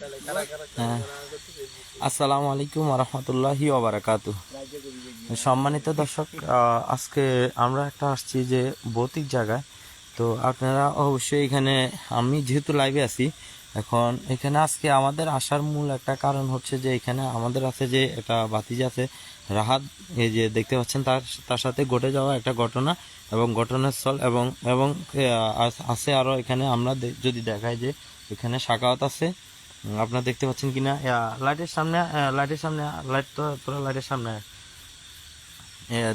হ্যাঁ। আসসালামু আলাইকুম রহমতুল্লাহি ওবারাকাতু সম্মানিত দর্শক আজকে আমরা একটা আসছি যে ভৌতিক জায়গায়। তো আপনারা অবশ্যই এখানে, আমি যেহেতু লাইভে আছি, এখন এখানে আজকে আমাদের আসার মূল একটা কারণ হচ্ছে যে এখানে আমাদের আছে যে একটা বাতিজা আছে, রাহাত। এই যে দেখতে পাচ্ছেন তার তার সাথে ঘটে যাওয়া একটা ঘটনা এবং ঘটনাস্থল এবং এবং আছে আরও এখানে। আমরা যদি দেখাই যে এখানে সাকাওয়াত আছে আপনারা দেখতে পাচ্ছেন কিনা? লাইটের সামনে লাইটের সামনে লাইট তো পুরো লাইটের সামনে।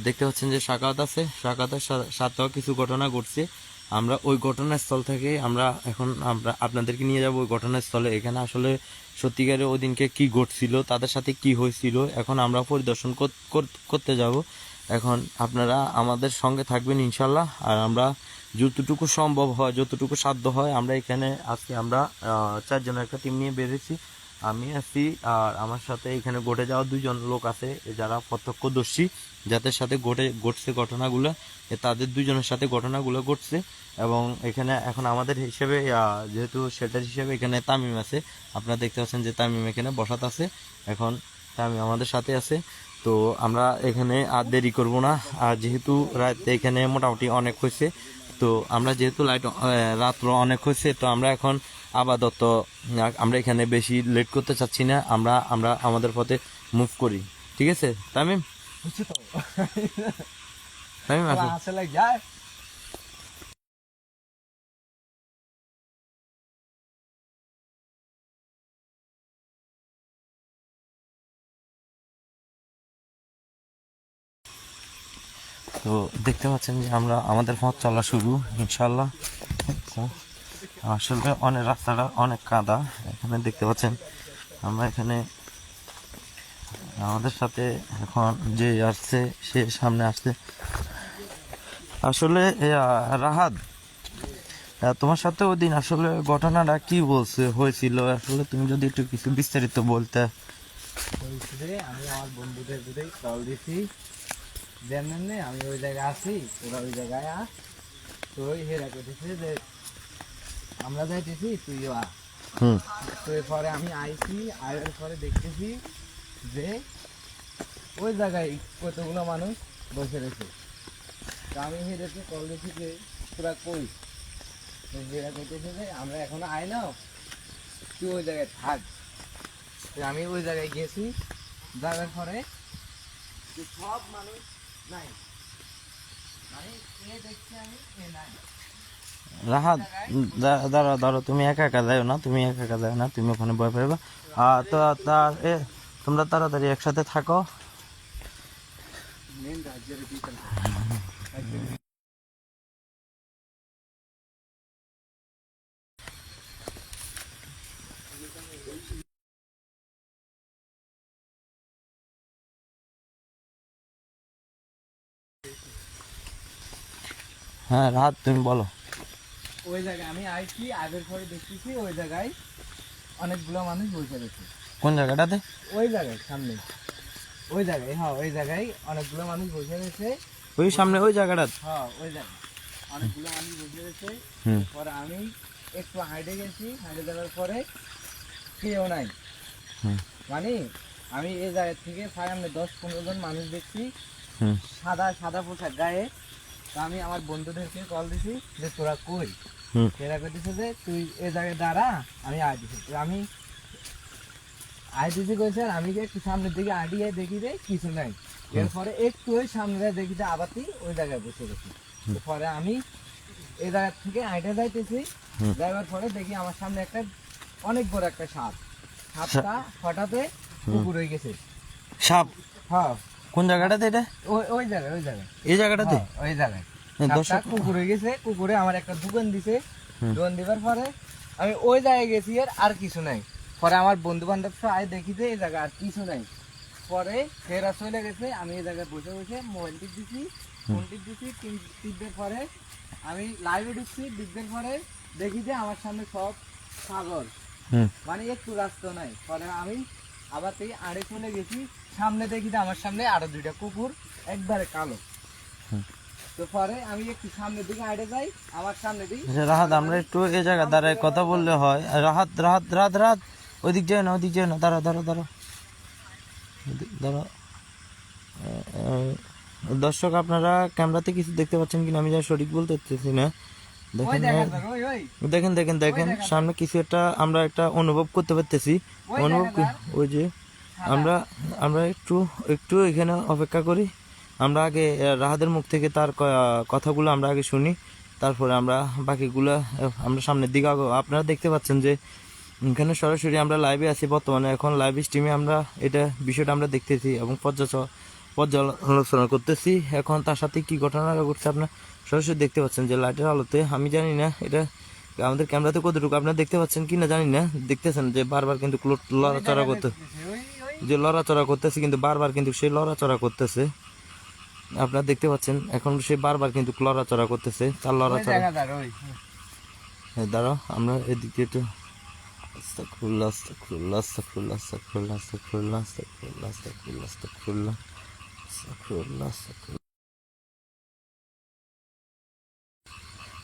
দেখতে পাচ্ছেন যে সাকাওয়াত আছে। সাকাওয়াতের সা- সাথেও কিছু ঘটনা ঘটছে। আমরা ওই ঘটনাস্থল থেকে আমরা এখন আমরা আপনাদেরকে নিয়ে যাব ওই ঘটনাস্থলে। এখানে আসলে সত্যিকারে ওই দিনকে কি ঘটছিল, তাদের সাথে কি হয়েছিল, এখন আমরা পরিদর্শন কর- কর- করতে যাব। এখন আপনারা আমাদের সঙ্গে থাকবেন ইনশাল্লাহ। আর আমরা যতটুকু সম্ভব হয়, যতটুকু সাধ্য হয়, আমরা এখানে আজকে আমরা চারজনের একটা টিম নিয়ে বেরিয়েছি আমি আছি আর আমার সাথে এখানে ঘটে যাওয়া দুজন লোক আছে যারা প্রত্যক্ষদর্শী। যাদের সাথে ঘটে, ঘটছে ঘটনাগুলো তাদের দুজনের সাথে ঘটনাগুলো ঘটছে। এবং এখানে এখন আমাদের হিসেবে যেহেতু সেটার হিসেবে এখানে তামিম আছে, আপনারা দেখতে পাচ্ছেন যে তামিম এখানে বসাত আছে। এখন তামিম আমাদের সাথে আছে। তো আমরা এখানে আর দেরি করব না। আর যেহেতু রাতে এখানে মোটামুটি অনেক হয়েছে তো আমরা যেহেতু লাইট রাত্র অনেক হয়েছে তো আমরা এখন আপাতত আমরা এখানে বেশি লেট করতে চাচ্ছি না আমরা আমরা আমাদের পথে মুভ করি। ঠিক আছে? তামিম? তামিম আসলে যায়। তো দেখতে পাচ্ছেন যে আমরা আমাদের পথ চলা শুরু ইনশাল্লাহ আসলে অনেক রাস্তাটা অনেক কাদা, এখানে দেখতে পাচ্ছেন আমরা এখানে আমাদের সাথে এখন যে আসছে, সে সামনে আসছে। আসলে রাহাত তোমার সাথে ওই দিন আসলে ঘটনাটা কি বলছে, হয়েছিল? আসলে তুমি যদি একটু কিছু বিস্তারিত বলতে। আমি আমার বন্ধুদের কল দিছি আমি ওই জায়গায় আছি তোরা ওই জায়গায় আস। তো ওই হেরা কেটেছে যে আমরা যাইতেছি তুইও আ তো এরপরে আমি আইছি আয়ার পরে দেখতেছি যে ওই জায়গায় কতগুলো মানুষ বসে রয়েছে। তো আমি হেরেছে কল দিছি যে তোরা কই? হেরা কইতেছে যে আমরা এখনও আই না তুই ওই জায়গায় থাক। তো আমি ওই জায়গায় গেছি যাওয়ার পরে সব মানুষ রাহাত দাঁড়া দাঁড়া, তুমি একা একা যাও না, তুমি একা একা যাও না, তুমি ওখানে ভয় পাইবা। আর তো তার এ, তোমরা তাড়াতাড়ি একসাথে থাকো। হ্যাঁ রাত তুমি বলো। ওই জায়গায় আমি আইছি আগের পরে দেখতেছি ওই জায়গায় অনেকগুলো মানুষ বসে রয়েছে। কোন জায়গাটাতে? ওই জায়গায় সামনে। ওই জায়গায় হ্যাঁ ওই জায়গায় অনেকগুলো মানুষ বসে রয়েছে। ওই সামনে ওই জায়গাটা হ্যাঁ ওই জায়গায় অনেকগুলো মানুষ বসে রয়েছে। পরে আমি একটু হাইডে গেছি হাইডে যাওয়ার পরে কেউ নাই। মানে আমি এই জায়গা থেকে প্রায় আমি দশ পনেরো জন মানুষ দেখছি। সাদা সাদা পোশাক গায়ে তো আমি আমার বন্ধুদেরকে কল দিছি যে তোরা কই? এরা করতেছে যে তুই এ জায়গায় দাঁড়া আমি আয় দিছি। আমি আয় দিছি কইছে আমি যে সামনের দিকে আডিয়ে দেখি যে কিছু নাই। এরপরে একটু ওই সামনে দেখি যে আবার তুই ওই জায়গায় বসে গেছি পরে আমি এই জায়গা থেকে আইটা যাইতেছি। যাওয়ার পরে দেখি আমার সামনে একটা অনেক বড় একটা সাপ। সাপটা হঠাৎ কুকুর হয়ে গেছে। সাপ? হ্যাঁ। কোন জায়গাটাতে এটা? ওই ওই জায়গায় ওই জায়গায়। এই জায়গাটাতে? হ্যাঁ, ওই জায়গায়। হ্যাঁ, দর্শক কুকুর গেছে কুকুরে আমার একটা দোকান দিছে। দোকান দিবার পরে আমি ওই জায়গায় গেছি আর আর কিছু নাই। পরে আমার বন্ধু বান্ধব আয় দেখি যে এই জায়গায় আর কিছু নাই। পরে ফেরা চলে গেছে আমি এই জায়গায় বসে বসে মোবাইল টিপ দিছি ফোন টিপ দিছি টিপ- টিপদের পরে আমি লাইভে ঢুকছি ঢুকদের পরে দেখি যে আমার সামনে সব সাগর মানে একটু রাস্তা নাই। পরে আমি আবার থেকে আড়ে চলে গেছি সামনে দেখি যে আমার সামনে আরও দুইটা কুকুর একবারে কালো। হুম। তো পরে আমি একটু সামনের দিকে আড়ে যাই আমার সামনে দিই আচ্ছা, রাহাত আমরা একটু এই জায়গা দাঁড়ায় কথা বললে হয়। রাহাত রাহাত রাহাত রাহাত ওইদিক যায় না ওইদিক যায় না দাঁড়া দাঁড়া দাঁড়া দর্শক আপনারা ক্যামেরাতে কিছু দেখতে পাচ্ছেন কিনা আমি যা সঠিক বলতে পারতেছি না। দেখেন দেখেন দেখেন দেখেন সামনে কিছু একটা আমরা একটা অনুভব করতে পারতেছি। অনুভব ওই যে আমরা আমরা একটু একটু এখানে অপেক্ষা করি। আমরা আগে রাহাদের মুখ থেকে তার কথাগুলো আমরা আগে শুনি। তারপরে আমরা বাকিগুলো আমরা সামনের দিকে। আপনারা দেখতে পাচ্ছেন যে এখানে সরাসরি আমরা লাইভে আছি বর্তমানে। এখন লাইভ স্ট্রিমে আমরা এটা বিষয়টা আমরা দেখতেছি এবং পর্যালোচনা পর্যালোচনা করতেছি। এখন তার সাথে কি ঘটনা ঘটছে আপনার সরাসরি দেখতে পাচ্ছেন যে লাইটের আলোতে আমি জানি না এটা আমাদের ক্যামেরাতে কতটুকু আপনারা দেখতে পাচ্ছেন কি না জানি না। দেখতেছেন যে বারবার কিন্তু ক্লো- লড়াচড়া করতে যে লড়াচড়া করতেছে কিন্তু বারবার কিন্তু সে লড়াচড়া করতেছে। আপনারা দেখতে পাচ্ছেন এখন সে বারবার কিন্তু লড়াচড়া করতেছে তার লড়াচড়া। হ্যাঁ, দাঁড়াও আমরা এদিকে একটু আস্তাগফিরুল্লাহ।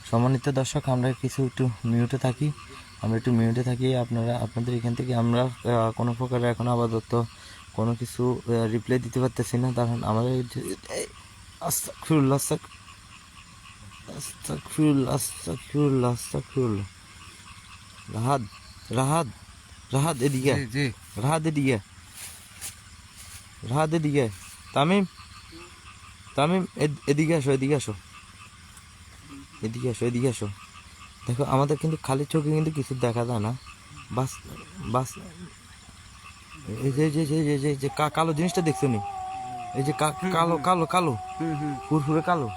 সম্মানিত দর্শক আমরা কিছু একটু মিউটে থাকি। আমরা একটু মিউটে থাকি আপনারা আপনাদের এখান থেকে আমরা কোনো প্রকার এখন আপাতত কোনো কিছু রিপ্লাই দিতে পারতেছি না কারণ আমাদের। রাহাত রাহাত রাহাত এদিকে রাহাত। রাহাত। তামিম তামিম এদ- এদিকে আসো এদিকে আসো এদিকে আসো এদিকে আসো দেখো আমাদের কিন্তু খালি চোখে কিন্তু কিছু দেখা যায় না। বাস বাস এই যে যে যে যে যে যে কালো জিনিসটা দেখছ নি? এই যে কালো কালো কালো ফুরফুরে কালো।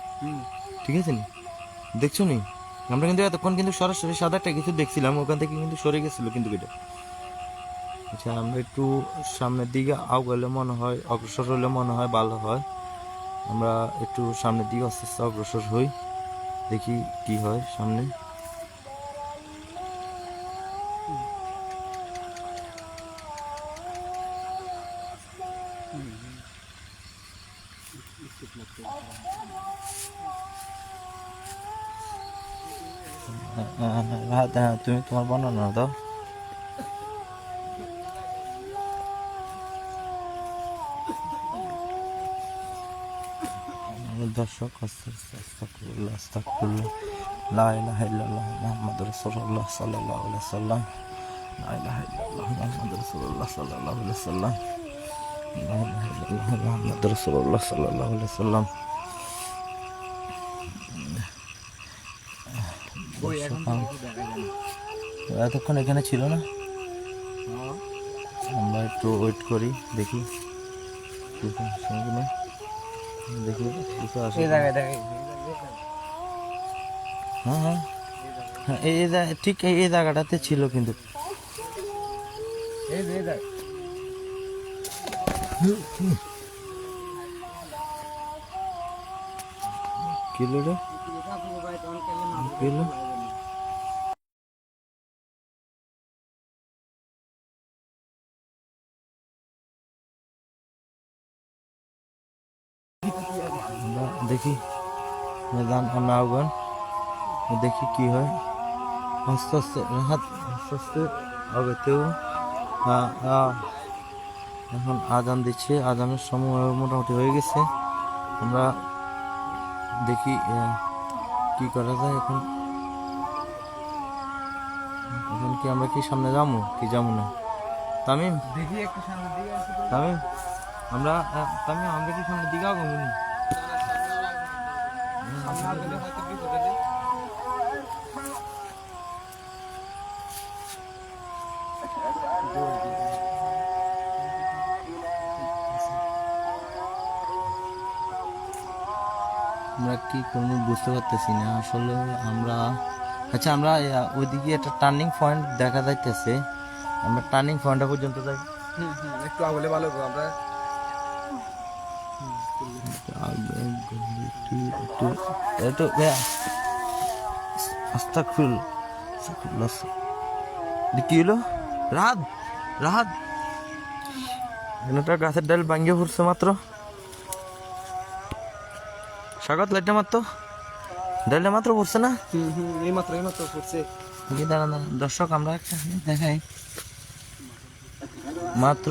ঠিক আছে নি? দেখছ নি? আমরা কিন্তু এতক্ষণ কিন্তু সরাসরি সাদা একটা কিছু দেখছিলাম ওখান থেকে কিন্তু সরে গেছিল কিন্তু এটা। আচ্ছা আমরা একটু সামনের দিকে আগালে মনে হয় অগ্রসর হলে মনে হয় ভালো হয়। আমরা একটু সামনের দিকে আস্তে আস্তে অগ্রসর হই দেখি কি হয় সামনে। হ্যাঁ হ্যাঁ তুমি তোমার বানানো না দাও দর্শক মোহাম্মদ রসুল্লাহ সাল্লাহ সাল্লাম মোহাম্মদ রসুল্লাহ সাল্লাহ সাল্লাম মোহাম্মদ রসুল্লাহ সাল্লাহ সাল্লাম এতক্ষণ এখানে ছিল না? আমরা একটু ওয়েট করি দেখি। দেখি হ্যাঁ হ্যাঁ। হ্যাঁ এই ঠিক এই জায়গাটাতে ছিল কিন্তু। কিলো রে? কিলো দান আমরা আহ্বান দেখি কি হয়। আস্তে আস্তে হাত আস্তে আস্তে আগেতেও এখন আজান দিচ্ছে। আজানের সময় মোটামুটি হয়ে গেছে। আমরা দেখি কি করা যায় এখন। এখন কি আমরা কি সামনে যাব? কি যাব না? তামিম? দেখি একটু সামনের দিকে। তামিম? আমরা তামিম আমরা কি সামনের দিকে আগাবো আমরা কি করব বুঝতে পারতেছি না। আসলে আমরা আচ্ছা আমরা ওইদিকে একটা টার্নিং পয়েন্ট দেখা যাইতেছে। আমরা টার্নিং পয়েন্টটা পর্যন্ত যাই। একটু আগলে ভালো আমরা একটু আস্তাকফিল কি হলো? রাত রাত গাছের ডাল ভাঙ্গে পড়ছে মাত্র। স্বাগত লাইটটা মাত্র ডালটা মাত্র পড়ছে না এই মাত্র এই মাত্র পড়ছে দাঁড়ান দর্শক আমরা একটা দেখাই মাত্র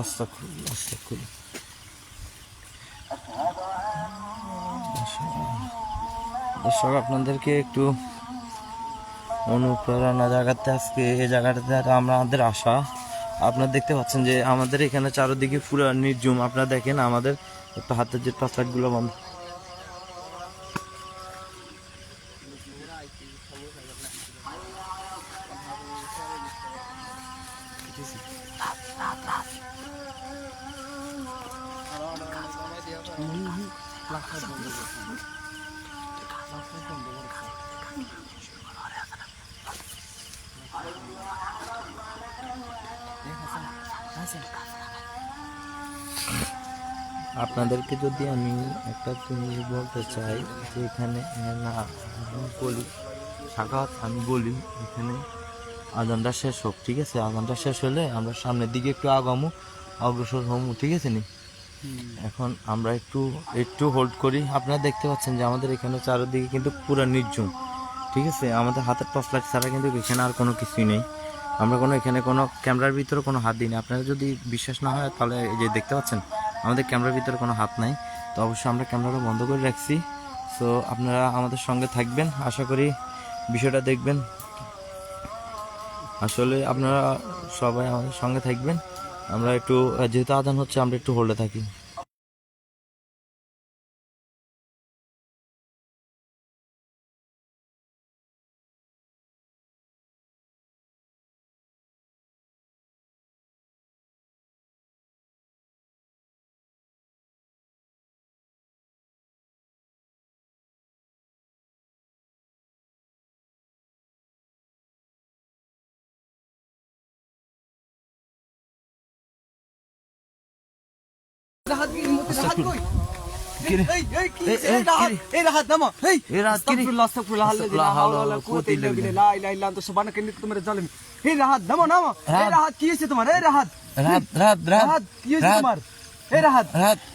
আস্তাগফিরুল্লাহ, দর্শক, আপনাদেরকে একটু অনুপ্রেরণা জায়গাতে আজকে এই জায়গাটাতে আমাদের আশা। আপনারা দেখতে পাচ্ছেন যে আমাদের এখানে চারোদিকে পুরো নির্জুম আপনারা দেখেন আমাদের একটু হাতের যে টর্চ বন্ধ। আপনাদেরকে যদি আমি একটা জিনিস বলতে চাই যে এখানে না আমি বলি সাক্ষাৎ আমি বলি এখানে আজানটা শেষ হোক ঠিক আছে? আজানটা শেষ হলে আমরা সামনের দিকে একটু আগামো অগ্রসর হমু ঠিক আছে নি? এখন আমরা একটু একটু হোল্ড করি। আপনারা দেখতে পাচ্ছেন যে আমাদের এখানে চারিদিকে কিন্তু পুরো নির্জন ঠিক আছে? আমাদের হাতের টর্চ লাইট ছাড়া কিন্তু এখানে আর কোনো কিছুই নেই। আমরা কোনো এখানে কোনো ক্যামেরার ভিতরে কোনো হাত দিই না। আপনারা যদি বিশ্বাস না হয় তাহলে এই যে দেখতে পাচ্ছেন আমাদের ক্যামেরার ভিতরে কোনো হাত নাই। তো অবশ্যই আমরা ক্যামেরাটা বন্ধ করে রাখছি। সো আপনারা আমাদের সঙ্গে থাকবেন। আশা করি বিষয়টা দেখবেন। আসলে আপনারা সবাই আমাদের সঙ্গে থাকবেন। আমরা একটু, যেহেতু আদান হচ্ছে, আমরা একটু হোল্ডে থাকি।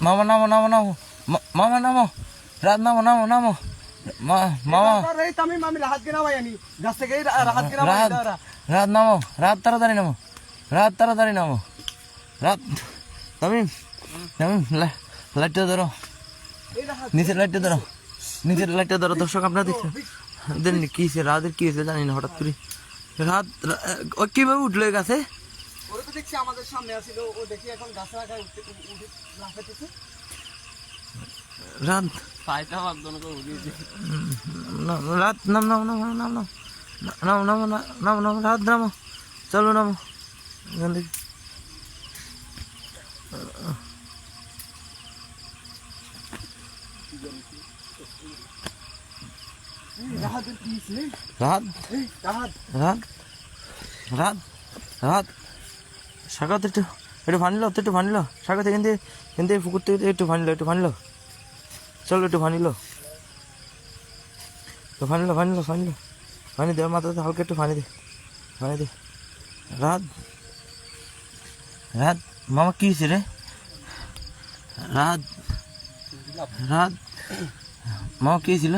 মামা নামো নামো নামো। মামা নামো। রাত নামো নামো নামো। রাত নামো। রাত তাড়াতাড়ি নামো। রাত তাড়াতাড়ি নামো। রাত তামিম। লাইটটা ধরো। নিচের লাইটটা ধরো। নিচের লাইটটা ধরো দর্শক আপনারা দেখছেন। দেন কি হয়েছে রাতের কি হয়েছে জানি না হঠাৎ করে। রাত ও কীভাবে উঠল গাছে? রাত। রাত নাম নাম নাম নাম নাম। নাম নাম নাম নাম নাম রাত নামো। চলো নামো। এখান থেকে রাহাতের কি হইছে রাত রাত রাত রাত সাগর একটু একটু ভানিল তো একটু ভানিল সাগর থেকে কিন্তু কিন্তু এই পুকুর থেকে একটু ভানিল একটু ভানিল চলো একটু ভানিল তো ভানিল ভানিল ভানিল পানি দে মাথাতে হালকা একটু পানি দে। পানি দে। রাত রাত মামা কি হয়েছে রে? রাত রাত মামা কি হয়েছিল?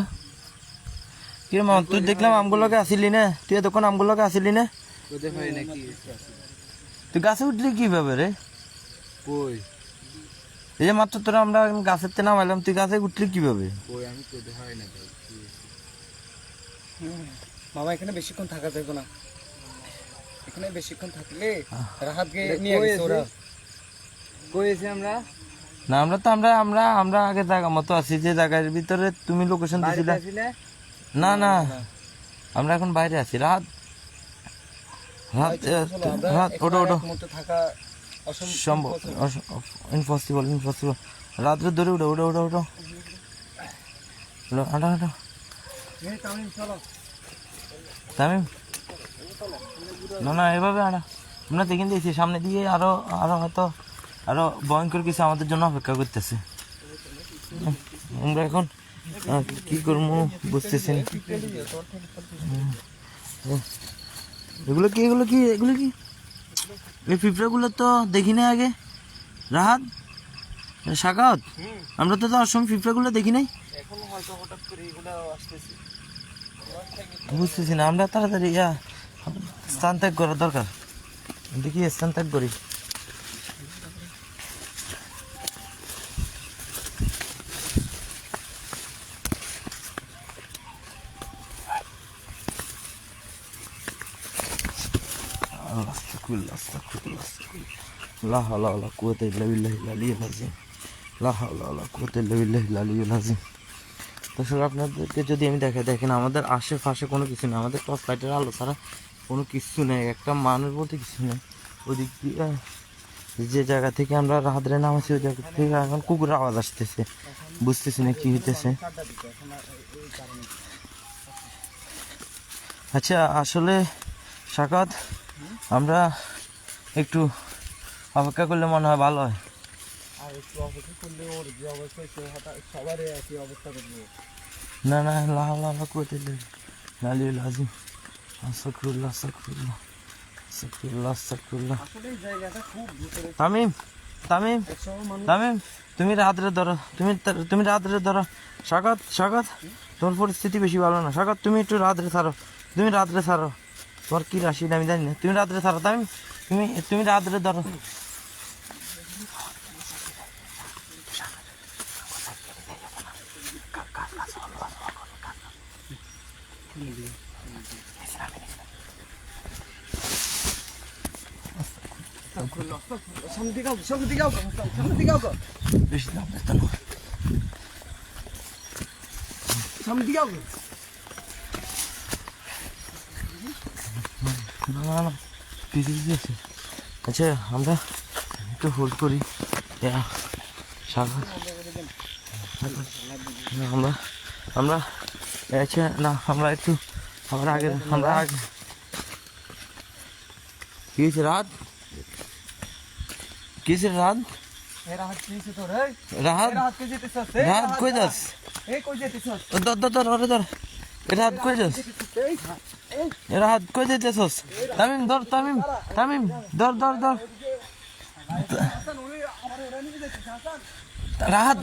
কি তুই দেখলাম আমগুলোকে আসিলি না? তুই এতক্ষণ আমগুলোকে আসিলি না? হয় তুই গাছে উঠলি কীভাবে রে? কই? এই যে মাত্র তোরা আমরা গাছের তে নামাইলাম তুই গাছে উঠলি কীভাবে? কই আমি কোথায় হয় না মামা এখানে বেশিক্ষণ থাকা যাবে না। এখানে বেশিক্ষণ থাকলে রাহাতকে নিয়ে গেছে ওরা। কইছে আমরা? না আমরা তো আমরা আমরা আমরা আগে জায়গা মতো আছি যে জায়গার ভিতরে তুমি লোকেশন দিছিলে। না না। আমরা এখন বাইরে আছি। রাত রাত রাত ওটো ওটো সম্ভব ইম্পসিবল ইম্পসিবল রাত্রে ধরে উঠো উঠো উঠো উঠো। হাঁটো হাঁটো। তামিম না না এভাবে আনা আমরা দেখে দিয়েছি সামনে দিয়ে আরও আরও হয়তো আরও ভয়ঙ্কর কিছু আমাদের জন্য অপেক্ষা করতেছে। আমরা এখন কি করব বুঝতেছি এগুলো কি এগুলো কি এগুলো কি? এই পিঁপড়াগুলো তো দেখি না আগে। রাহাত, সাকাত, আমরা তো যাওয়ার সময় পিঁপড়াগুলো দেখি নাই। বুঝতেছি না, আমরা তাড়াতাড়ি স্থান ত্যাগ করা দরকার। দেখি স্থান ত্যাগ করি। লা। লা। দর্শক আপনাদেরকে যদি আমি দেখে দেখেন আমাদের আশেপাশে কোনো কিছু নেই, আমাদের টর্চ লাইটের আলো ছাড়া কোনো কিছু নেই, একটা মানুষ বলতে কিছু নেই ওদিক দিয়ে যে জায়গা থেকে আমরা রাহাদরে নামাছি, ওই জায়গা থেকে এখন কুকুরের আওয়াজ আসতেছে বুঝতেছি না কি হইতেছে আচ্ছা আসলে সাকাত আমরা একটু অপেক্ষা করলে মনে হয় ভালো হয়। আর একটু অপেক্ষা করলে ওর যে অবস্থা সে হঠাৎ সবারই একই অবস্থা করবে না না লা লা লা করতে আস্তাগফিরুল্লাহ আস্তাগফিরুল্লাহ আসলে এই জায়গাটা খুব ভিতরে তামিম তামিম তামিম তুমি রাত্রে ধরো তুমি তুমি রাত্রে ধরো। সাকাত সাকাত তোমার পরিস্থিতি বেশি ভালো না। সাকাত তুমি একটু রাত্রে ছাড়ো। তুমি রাত্রে ছাড়ো। তোমার কি রাশি আমি জানি না। তুমি রাত্রে ছাড়ো তামিম তুমি তুমি রাত্রে ধরো। সামনে দিকে সামনে দিকে সামনে দিকে আও। না না না কিছু কিছু আছে আচ্ছা আমরা একটু হোল্ড করি ইয়া, সাগর না, আমরা আমরা আচ্ছা না আমরা একটু আমরা আগে আমরা আগে কি হয়েছে রাত কি হয়েছে রাত এরা হাত কি হইছে তোর, এই? রাত এরা হাত কই যেতেছস, এই? রাত কই যাস এই কই যেতেছস? ধর ধর ধর ধর ধর এটা হাত কই যাস এরা হাত কই যাইতেছস তামিম ধর তামিম তামিম ধর ধর ধর। রাহাত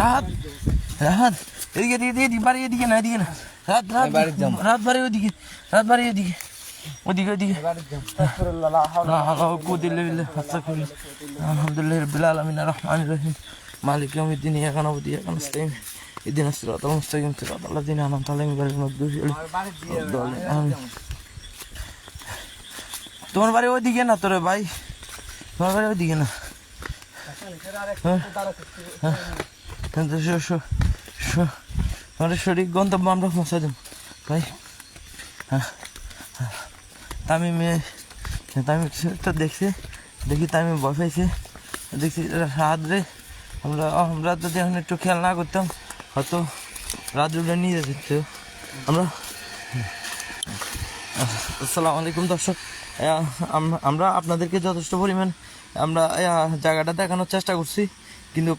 রাহাত রাহাত। এদিকে এদিকে এদিকে বাড়ি এদিকে না এদিকে না। রাত রাত রাত বাড়ি ওদিকে রাত বাড়ি ওদিকে ওদিকে ওদিকে। আলহামদুলিল্লাহ রবিল আলমিন রহমান রহিম। মালিক আমি ইয়ামিদ্দিন ইয়াকান আবুদি ইয়াকান الله الحمد لله رب العالمين الرحمن الرحيم مالك يوم الدين إياك نعبد وإياك نستعين اهدنا الصراط المستقيم صراط الذين أنعمت عليهم غير المغضوب عليهم আর বাড়ি দিয়ে ولا الضالين آمين তোমার বাড়ি ওইদিকে না তোরে ভাই তোমার বাড়ি ওইদিকে না হাসান, এরা আর একটু হ্যাঁ। দাঁড়াতে- কিন্তু শো শো শো আমাদের সঠিক গন্তব্য আমরা পৌঁছা দেব ভাই হ্যাঁ হ্যাঁ। তামিম এ- তামিম তো দেখছে দেখি তামিম ভয় পাইছে দেখছি রাত রে আমরা আমরা যদি এখন একটু খেয়াল না করতাম হয়তো উঠে নিয়ে যেত। আমরা আসসালামু আলাইকুম দর্শক। আম- আমরা আপনাদেরকে যথেষ্ট পরিমাণ আমরা জায়গাটা দেখানোর চেষ্টা করছি। কিন্তু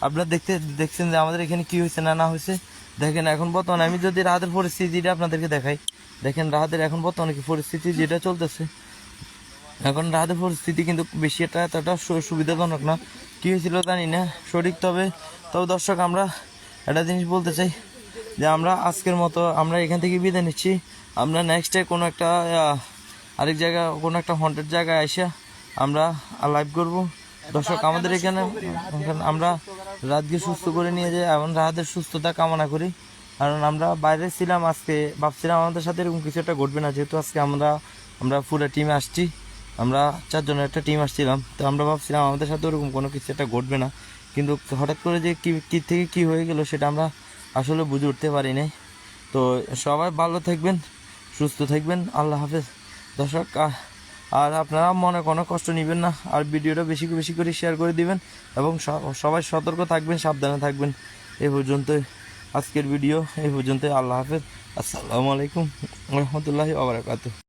আপনারা দেখতে দেখছেন যে আমাদের এখানে কি হয়েছে না না হয়েছে। দেখেন এখন বর্তমানে আমি যদি রাহাতের পরিস্থিতিটা আপনাদেরকে দেখাই। দেখেন রাহাতের এখন বর্তমানে কি পরিস্থিতি যেটা চলতেছে। এখন রাহাতের পরিস্থিতি কিন্তু বেশি একটা এতটা সুবিধাজনক না। কি হয়েছিল জানি না, সঠিক তবে তবে দর্শক, আমরা একটা জিনিস বলতে চাই, যে আমরা আজকের মতো আমরা এখান থেকে বিদায় নিচ্ছি। আমরা নেক্সটে কোনো একটা আরেক জায়গা, কোনো একটা হন্টেড জায়গায় এসে আমরা লাইভ করব। দর্শক, আমাদের এখানে আমরা রাতকে সুস্থ করে নিয়ে যাই এবং রাহাতের সুস্থতা কামনা করি। কারণ আমরা বাইরে ছিলাম আজকে, ভাবছিলাম আমাদের সাথে এরকম কিছু একটা ঘটবে না, যেহেতু আজকে আমরা আমরা পুরো টিমে আসছি। আমরা চারজনের একটা টিম আসছিলাম, তো আমরা ভাবছিলাম আমাদের সাথে ওরকম কোনো কিছু একটা ঘটবে না। কিন্তু হঠাৎ করে যে কী কী থেকে কি হয়ে গেল সেটা আমরা আসলে বুঝে উঠতে পারি নাই। তো সবাই ভালো থাকবেন, সুস্থ থাকবেন, আল্লাহ হাফেজ। দর্শক আর আপনারা মনে কোনো কষ্ট নেবেন না, আর ভিডিওটা বেশি বেশি করে শেয়ার করে দিবেন এবং সবাই সতর্ক থাকবেন, সাবধানে থাকবেন। এই পর্যন্ত আজকের ভিডিও এই পর্যন্ত আল্লাহ হাফেজ। আসসালামু আলাইকুম, রহমতুল্লাহি আবরাকাতু